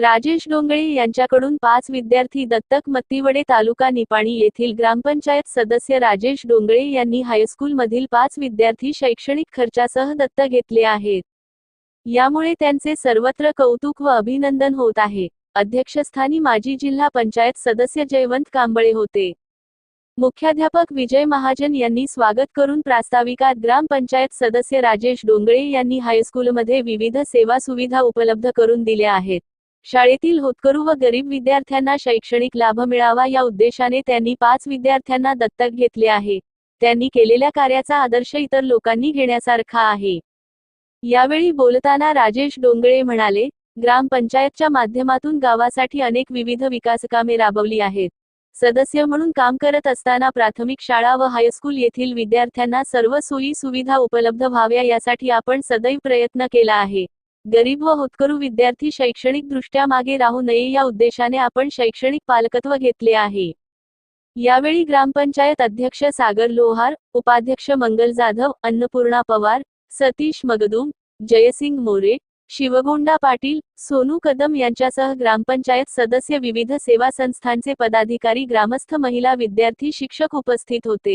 राजेश डोंगळे यांच्याकडून पाच विद्यार्थी दत्तक मत्तीवडे तालुका निपाणी येथील ग्रामपंचायत सदस्य राजेश डोंगळे यांनी हायस्कूलमधील पाच विद्यार्थी शैक्षणिक खर्चासह दत्तक घेतले आहेत. यामुळे त्यांचे सर्वत्र कौतुक व अभिनंदन होत आहे. अध्यक्षस्थानी माजी जिल्हा पंचायत सदस्य जयवंत कांबळे होते. मुख्याध्यापक विजय महाजन यांनी स्वागत करून प्रास्ताविकात ग्रामपंचायत सदस्य राजेश डोंगळे यांनी हायस्कूलमध्ये विविध सेवा सुविधा उपलब्ध करून दिल्या आहेत. शाळेतील होतकरू व गरीब विद्यार्थ्यांना शैक्षणिक लाभ मिळावा या उद्देशाने त्यांनी पाच विद्यार्थ्यांना दत्तक घेतले आहे. त्यांनी केलेल्या कार्याचा आदर्श इतर लोकांनी घेण्यासारखा आहे. यावेळी बोलताना राजेश डोंगळे म्हणाले ग्रामपंचायतच्या माध्यमातून गावासाठी अनेक विविध विकासकामे राबवली आहेत. सदस्य म्हणून काम करत असताना प्राथमिक शाळा व हायस्कूल येथील विद्यार्थ्यांना सर्व सोयी सुविधा उपलब्ध व्हाव्या यासाठी आपण सदैव प्रयत्न केला आहे. गरीब व होतकरू विद्यार्थी शैक्षणिक दृष्ट्या मागे राहू नये या उद्देशाने आपण शैक्षणिक पालकत्व घेतले आहे. यावेळी ग्रामपंचायत अध्यक्ष सागर लोहार उपाध्यक्ष मंगल जाधव अन्नपूर्णा पवार सतीश मगदुम जयसिंग मोरे शिवगोंडा पाटील सोनू कदम यांच्यासह ग्रामपंचायत सदस्य विविध सेवा संस्थांचे पदाधिकारी ग्रामस्थ महिला विद्यार्थी शिक्षक उपस्थित होते.